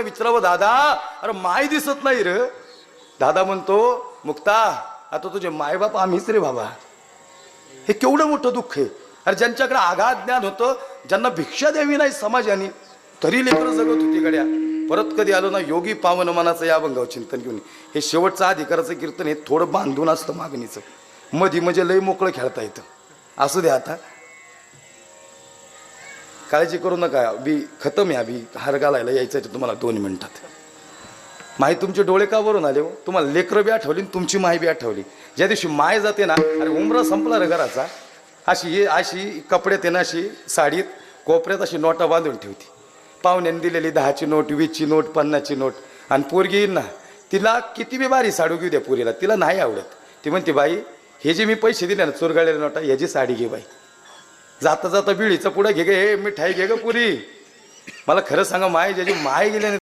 विचारावं दादा अरे माय दिसत नाही रे. दादा म्हणतो मुक्ता आता तुझे मायबाप आम्हीच रे बाबा. हे केवढं मोठं दुःख आहे. अरे ज्यांच्याकडे आघात ज्ञान होतं ज्यांना भिक्षा द्यावी नाही समाजाने तरी लेकरं जगत होती गड्या. परत कधी आलो ना योगी पावन मनाचं या अभंगावर चिंतन घेऊन. हे शेवटचं अधिकाराचं कीर्तन हे थोडं बांधून असतं मागणीचं. मधी म्हणजे लय मोकळं खेळता येतं. असू द्या आता. काळजी करू नका. बी खतम आहे बी हार घालायला यायचं आहे तुम्हाला दोन मिनिटात. माही तुमचे डोळे का भरून आले हो? तुम्हाला लेकरं बी आठवली आणि तुमची माय बी आठवली. ज्या दिवशी माय जाते ना अरे उमरा संपला रे घराचा. अशी अशी कपड्यात आहे ना अशी साडीत कोपऱ्यात अशी नोटा बांधून ठेवती. पाहुण्याने दिलेली दहाची नोट वीसची नोट पन्नासची नोट. आणि पोरगी येईल ना तिला किती बी बारी साडू घेऊ द्या पुरीला. तिला नाही आवडत. ती म्हणते बाई हे जे मी पैसे दिले ना चोरगाळलेल्या नोटा ह्याची साडी घे बाई. जाता जाता बिळीचं पुढं घे गे हे मिठाई घे ग पुरी. मला खरं सांगा माय ज्याची माय गेली